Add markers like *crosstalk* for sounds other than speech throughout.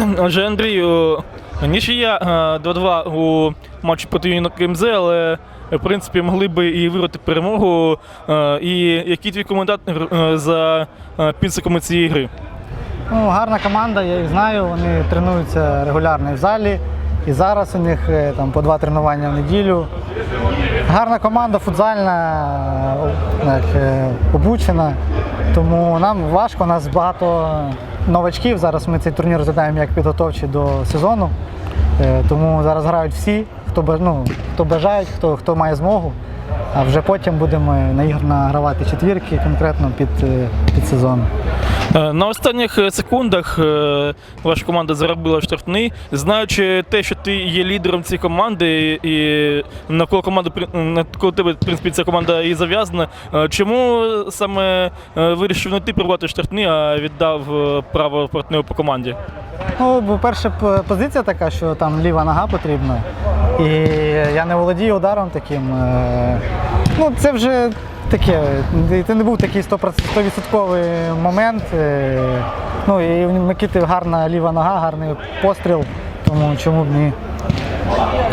*clears throat* Отже, Андрію, е, 2-2 у матчі проти КМЗ, але в принципі могли би і виграти перемогу. Е, І який твій коментар е, за е, підсумками цієї гри? Ну, гарна команда, я їх знаю. Вони тренуються регулярно в залі. І зараз у них е, там по два тренування в неділю. Гарна команда, футзальна, е, е, обучена. Тому нам важко, у нас багато новачків. Зараз ми цей турнір розглядаємо як підготовчі до сезону. Е, Тому зараз грають всі, хто, ну, хто бажають, хто, хто має змогу. А вже потім будемо награвати четвірки конкретно під, е, під сезон. Е, На останніх е, секундах е, ваша команда заробила штрафний. Знаючи те, що ти є лідером цієї команди, і навколо команди при- навколо тебе, в принципі, ця команда і зав'язана. Чому саме вирішив не ти прибувати штрафний, а віддав право партнеру по команді? Ну, бо перша позиція така, що там ліва нога потрібна. І я не володію ударом таким. Ну, це вже таке. Це не був такий 100% момент. Е, Ну, і в Микити гарна ліва нога, гарний постріл, тому чому б ні.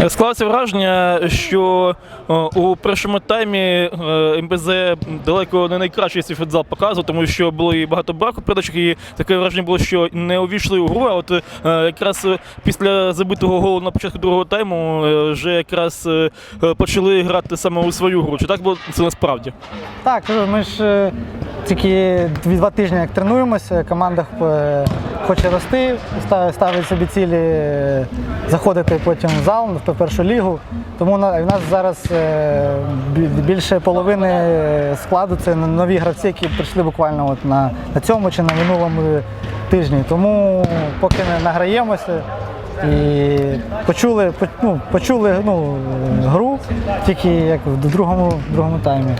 Е, Склалося враження, що е, у першому таймі е, МБЗ далеко не найкращий свій футзал показував, тому що було і багато браку передачок, і таке враження було, що не увійшли у гру. А от якраз після забитого голу на початку другого тайму вже якраз почали грати саме у свою гру. Чи так було це насправді? Так, ми ж тільки дві- два тижні як тренуємося, команда хоче рости, ставить собі цілі е, заходити потім в зал в першу лігу. Тому в нас зараз е, більше половини складу це нові гравці, які прийшли буквально от на, на цьому чи на минулому тижні. Тому поки не награємося. І почули, ну, почули ну, гру тільки як в другому, другому таймі.